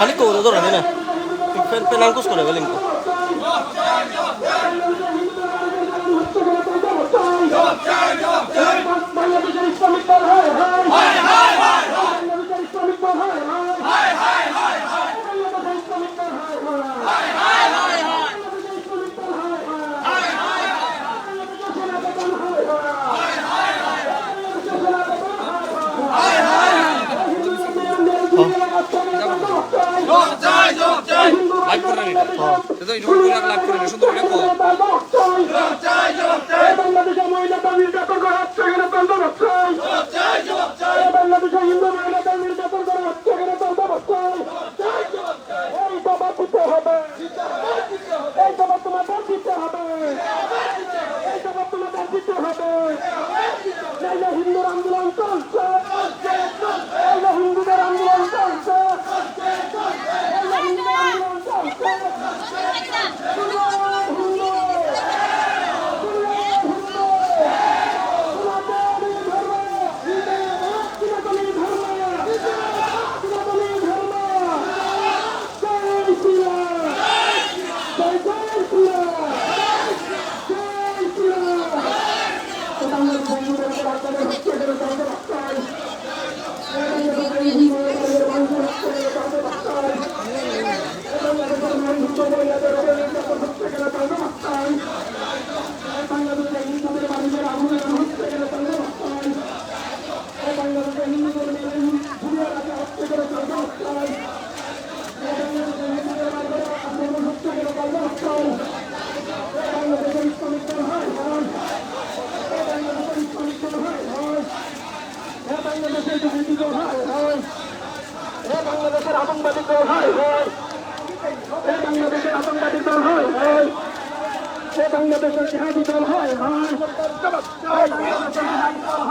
Halik ko, ulo doon, ano na. Pen penangkus ko na, galing ko. বাংলাদেশের Islamic দল হয় হয় বাংলাদেশের ইসলামিক দল হয় হয় বাংলাদেশের ইসলামিক দল হয় বাংলাদেশের ইসলামিক দল হয় বাংলাদেশের সেনাপ্রধান হয় লাইভ করে নিন তো এই করে লাইভ করে সুন্দর করে। কো মহিলা হচ্ছে এখানে তন্দ হচ্ছে বাংলাদেশের হিন্দু মহিলাদের নির্যাতন করা জবাব জবাব জবাব হবে। নাইলে হিন্দুর আন্দোলন চলছে নাইলে হিন্দুদের আন্দোলন চলছে নাইলে হিন্দুদের আন্দোলন চলছে বাংলাদেশের আতঙ্কবাদী দল হয় হয়। বাংলাদেশের আতঙ্কবাদী দল হয় হয়। এ বাংলাদেশের জিহাদি দল হয় এই বাংলাদেশের জিহাদি দল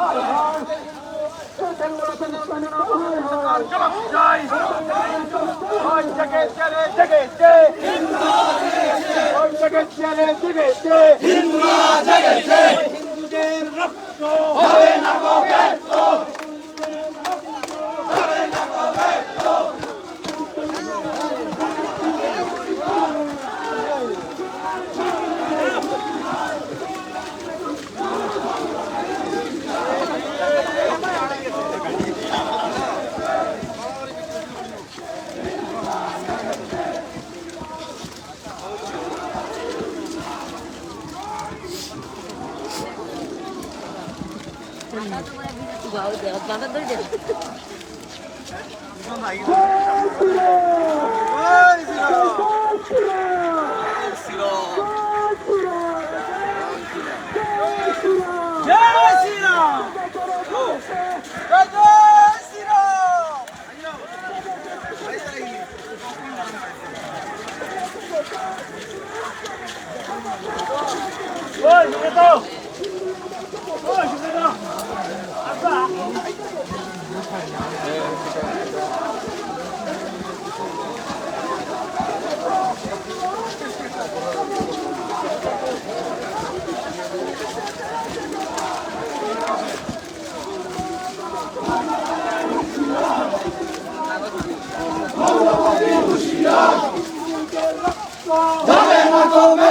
와우, 내가 빠져들게. 고맙습니다.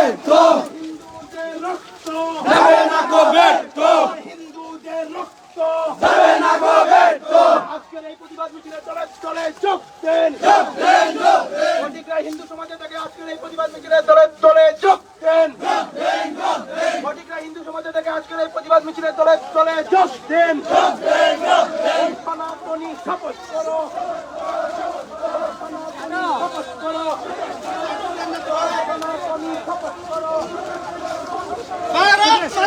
কবে তো যাবে না কবে তো হিন্দুদের রক্ত যাবে না তো আজকের এই প্রতিবাদ মিছিলে চলে চলে যোগ দেন। প্রতিক্রিয়া হিন্দু সমাজে থেকে আজকের এই প্রতিবাদ মিছিলে দলে দলে যোগ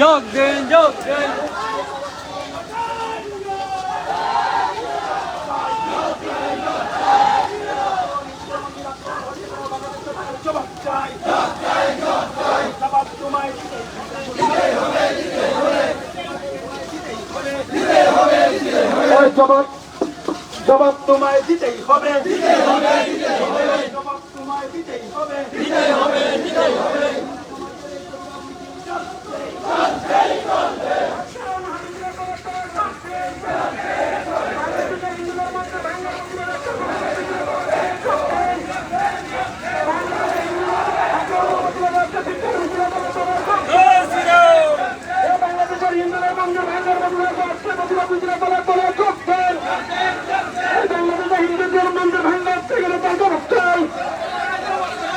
যোগ দেন যোগ দেন জবাব চাই জবাব তোমায় ওই জবাব জবাব তোমায় দিতেই হবে। জবাব তোমায় দিতেই হবে। বাংলাদেশের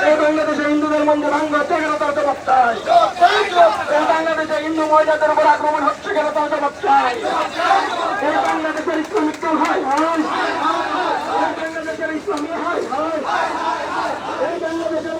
এই বাংলাদেশে হিন্দুদের মন্দির হচ্ছে কেন তার জবাব চাই? এই বাংলাদেশে হিন্দু মহিলাদের উপর আক্রমণ হচ্ছে কেন তার জবাব এই বাংলাদেশের ইসলাম মৃত্যু হয় এই বাংলাদেশের ইসলামী হয় এই বাংলাদেশের